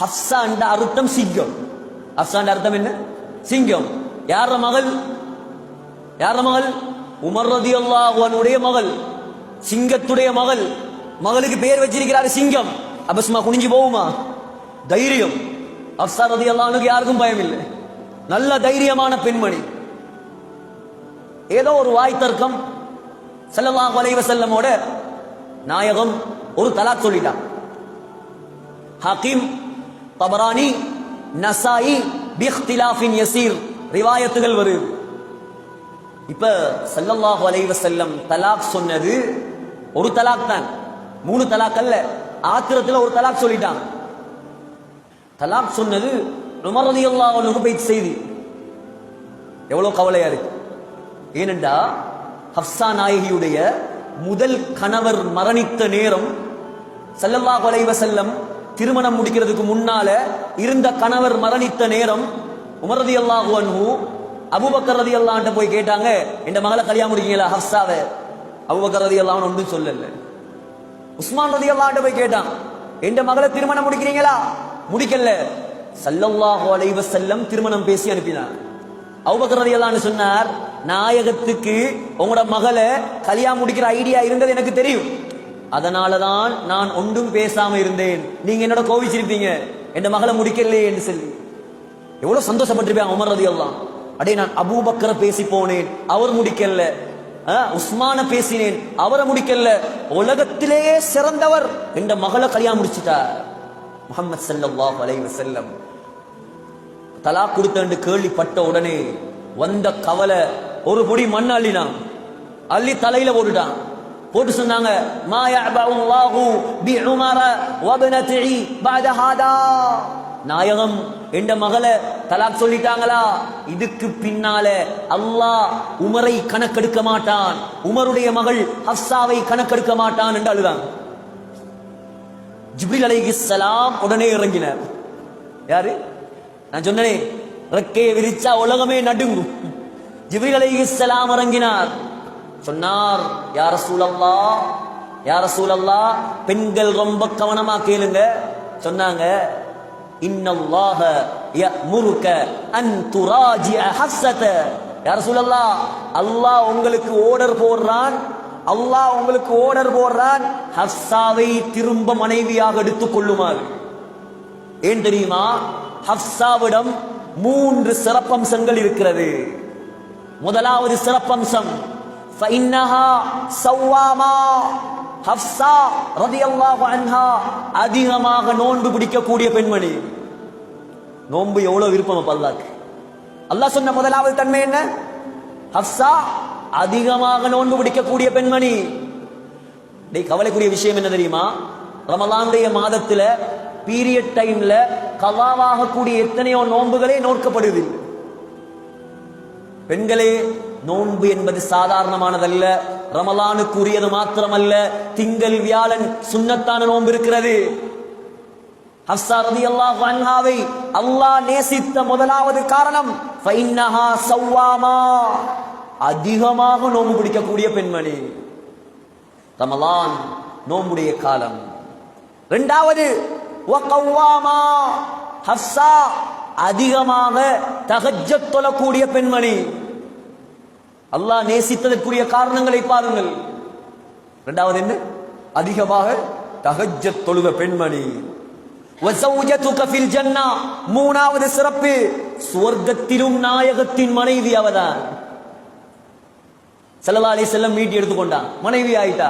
ஹப்சா என்ற அர்த்தம் சிங்கம். ஹப்சா என்ற அர்த்தம் என்ன? சிங்கம். யார மகள்? யார மகள்? உமர் ரதி அல்லாஹுடைய மகள். சிங்கத்துடைய மகள். மகளுக்கு பேர் வச்சிருக்கிறாரு சிங்கம். அபஸ்மா குனிஞ்சு போகுமா? தைரியம். அப்சா ரதி அல்லானுக்கு யாருக்கும் பயம் இல்லை நல்ல தைரியமான பெண்மணி. ஏதோ ஒரு வாய் தர்க்கம். ஸல்லல்லாஹு அலைஹி செல்லமோட நாயகம் ஒரு தலாக் சொல்லிட்டான். ஹக்கீம் தபரானி நசாயி பிஹ்திலாஃபின் யசீர். ரிவாயத்துகள் வருது இப்ப சல்லல்லாஹு அலைஹி வஸல்லம் தலாக் சொன்னது ஒரு தலாக் தான். மூணு தலாக் அல்ல. ஆத்திரத்துல ஒரு தலாக் சொல்லிட்டாங்க. தலாக் சொன்னது உமர் ரலியல்லாஹு அன்ஹு போய் செய்தி. எவ்வளவு கவலையா இருக்கு. ஏனென்றா ஹப்சா நாயகியுடைய முதல் கணவர் மரணித்த நேரம் ஸல்லல்லாஹு அலைஹி வஸல்லம் திருமணம் முடிக்கிறதுக்கு முன்னால இருந்த கணவர் மரணித்த நேரம் உமரதி அல்லாஹு அன்ஹு ரதி ரலியல்லாஹு போய் கேட்டாங்க என் மகளை கல்யாணம் முடிக்கீங்களா ஹப்சாவை? ரதி ரலியல்லாஹு ஒன்றும் சொல்லல. உஸ்மான் ரலியல்லாஹு போய் கேட்டான் என் மகளை திருமணம் முடிக்கிறீங்களா? முடிக்கல. சல்லல்லாஹு அலைவ செல்லம் திருமணம் பேசி அனுப்பினார். அவுபகரதி அல்லான்னு சொன்னார் நாயகத்துக்கு உங்களோட மகளை கல்யாணம் முடிக்கிற ஐடியா இருந்தது எனக்கு தெரியும். அதனாலதான் நான் ஒன்றும் பேசாம இருந்தேன். நீங்க என்னோட கோவிச்சிருப்பீங்க. என் மகளை முடிக்கலையே என்று சொல்லி. எவ்வளவு சந்தோஷப்பட்டிருப்பேன் உமர் ரதி எல்லாம் அடே நான் அபூபக்கரை பேசி போனேன். அவர் முடிக்கல ஆ, உஸ்மான பேசினேன். அவரை முடிக்கல உலகத்திலேயே சிறந்தவர். என்ற மகளை கல்யாணம் முடிச்சிட்டார். முகமது ஸல்லல்லாஹு அலைஹி செல்லம் தலா கொடுத்தன்னு கேள்விப்பட்ட உடனே வந்த கவலை ஒரு பொடி மண் அள்ளினான். அள்ளி தலையில போட்டுட்டான். போட்டு சொன்னாங்க மா யஅபல்லாஹு பி உமர வப்னதிஹி பஅத நாயகம் என்ற மகளை தலாக் சொல்லிட்டாங்களா இதுக்கு பின்னால அல்லாஹ் உமரை கணக்கெடுக்க மாட்டான் உமருடைய மகள் ஹப்சாவை கணக்கெடுக்க மாட்டான் என்று அழுதாங்க ஜிப்ரில் அலைஹிஸ்ஸலாம் உடனே இறங்கினார் யாரு நான் சொன்னேன் ரெக்கையை விரிச்சா உலகமே நடுங்கும் ஜிப்ரீல் அலைஹிஸ்ஸலாம் இறங்கினார் சொன்னார் யார சூழல்லா யார சூழல்லா பெண்கள் ரொம்ப கவனமா கேளுங்க. சொன்னாங்க இன்னல்லாஹ முருக்க அன் துராஜி ஹஃப்ஸத. யார சூழல்லா அல்லாஹ் உங்களுக்கு ஓடர் போடுறான் அல்லாஹ் உங்களுக்கு ஓடர் போடுறான் ஹஃப்ஸாவை திரும்ப மனைவியாக எடுத்துக் கொள்ளுமாறு. ஏன் தெரியுமா? ஹப்சாவிடம் மூன்று சிறப்பம்சங்கள் இருக்கிறது. முதலாவது சிறப்பம்சம் ஃபஇன்னஹா சவ்வாமா ஹப்சா ரலியல்லாஹு அன்ஹா அதிகமாக நோன்பு பிடிக்கக்கூடிய பெண்மணி. நோன்பு எவ்வளவு விருப்பம் பல்லாக்கு அல்லாஹ்க்கு அல்லாஹ் சொன்ன முதலாவது தன்மை என்ன? ஹப்சா அதிகமாக நோன்பு பிடிக்கக்கூடிய பெண்மணி. டேய் கவலைக்குரிய விஷயம் என்ன தெரியுமா? ரமலானுடைய மாதத்துல பீரியட் டைம்ல கவாவாகக்கூடிய எத்தனையோ நோன்புகளே நோக்கப்படுது. பெண்களே நோன்பு என்பது சாதாரணமானதல்ல. ரமலானுக்கு உரியது மாத்திரமல்ல. திங்கள் வியாழன் சுன்னத்தான நோன்பு இருக்கிறது. அன்ஹாவை அல்லாஹ் நேசித்த முதலாவது காரணம் ஃபைன்னஹா அதிகமாக நோன்பு பிடிக்கக்கூடிய பெண்மணி. ரமலான் நோம்புடைய காலம். இரண்டாவது அதிகமாக தஹஜ்ஜத் தொழக்கூடிய பெண்மணி. அல்லாஹ் நேசித்ததற்குரிய காரணங்களை பாருங்கள். இரண்டாவது என்ன? அதிகமாக தகஜ தொழுவ பெண்மணி. மூணாவது சிறப்பு சுவர்க்கத்திலும் நாயகத்தின் மனைவி அவதான். செல்லலாலே செல்லம் மீட்டி எடுத்துக்கொண்டான். மனைவி ஆயிட்டா?